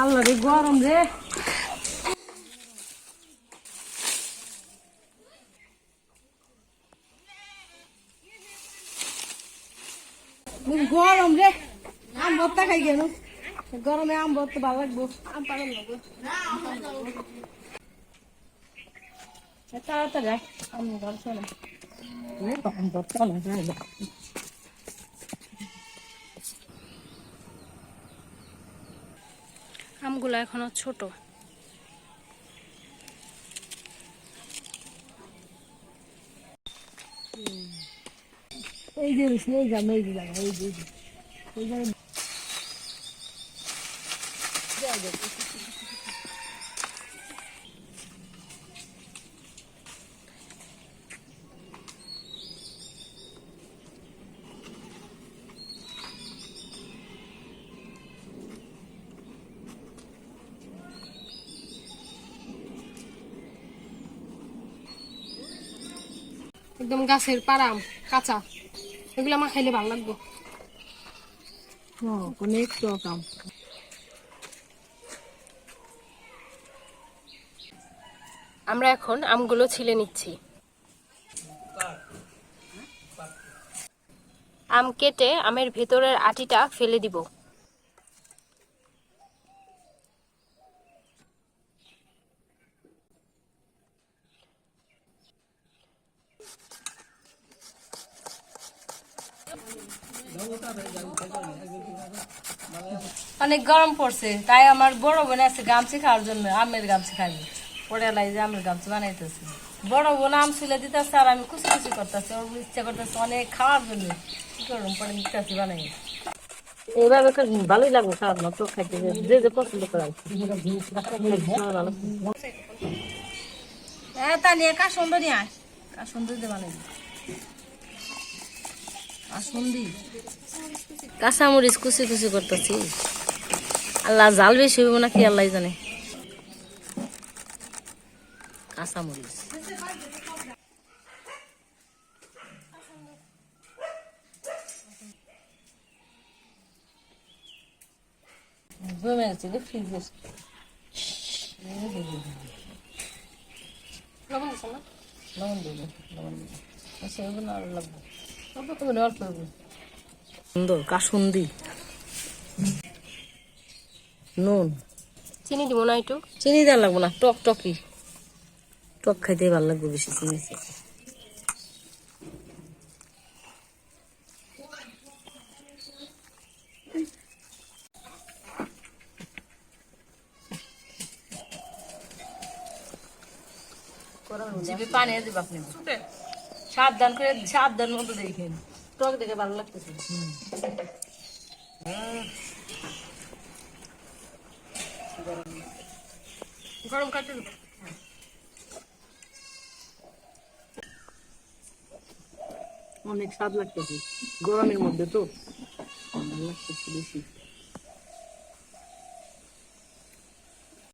আল্লাহ রে, গরম রে। গরম রে। আম ভর্তা খাই গেল গরমে আম ভর্তা ভালো লাগবো। আম লাগবো। তাড়াতাড়ি আম ঘর চলে। আম ভর্তা না আমগুলো এখনও ছোট এই যে এই যে এই যে এই যে। একদম গাছের পারাম কাঁচা। এগুলো আমার খাইলে ভালো লাগবে। অনেক টক আম আমরা এখন আমগুলো ছিলে নিচ্ছি। আম কেটে আমের ভেতরের আটিটা ফেলে দিব। অনেক গরম পড়ছে তাই আমার বড় বোন আছে গামছি খাওয়ার জন্য আমের গামছি খাইবে পরে লাই যে আমের গামছি বানাইতেছে। বড় বোন আম ছিলে দিতেছে আর আমি কুচি কুচি করতেছি ওর ইচ্ছা করতেছে অনেক খাওয়ার জন্য। কি করুন পরে দিতেছি বানাই এইভাবে ভালোই লাগবে খাওয়ার মতো খাইতে যে যে পছন্দ করার হ্যাঁ তা নিয়ে কার সুন্দর নিয়ে আয়? কার সুন্দর দিয়ে বানাই কাঁচামরিচ কুচি কুচি করতেছি। আল্লাহ জাল বেশি হইব নাকি আল্লাহ জানে। কাঁচামরিচ। জমে গেছে রে ফ্রিজে লবণ দেবো লবণ দেবো। আচ্ছা না আরও লাগবে। সুন্দর কাসুন্দি। নুন। চিনি দিব না একটু? চিনি দেওয়া লাগবো না টক টকি। টক খাইতে ভালো লাগবে বেশি চিনি জিভে পানি দেবে আপনি। সাবধান করে, সাবধান মতো দেখেন। টক দেখে ভালো লাগতেছে। গরম কাটে দেবো। অনেক স্বাদ লাগতেছে। গরমের মধ্যে তো? ভালো লাগতেছে বেশি।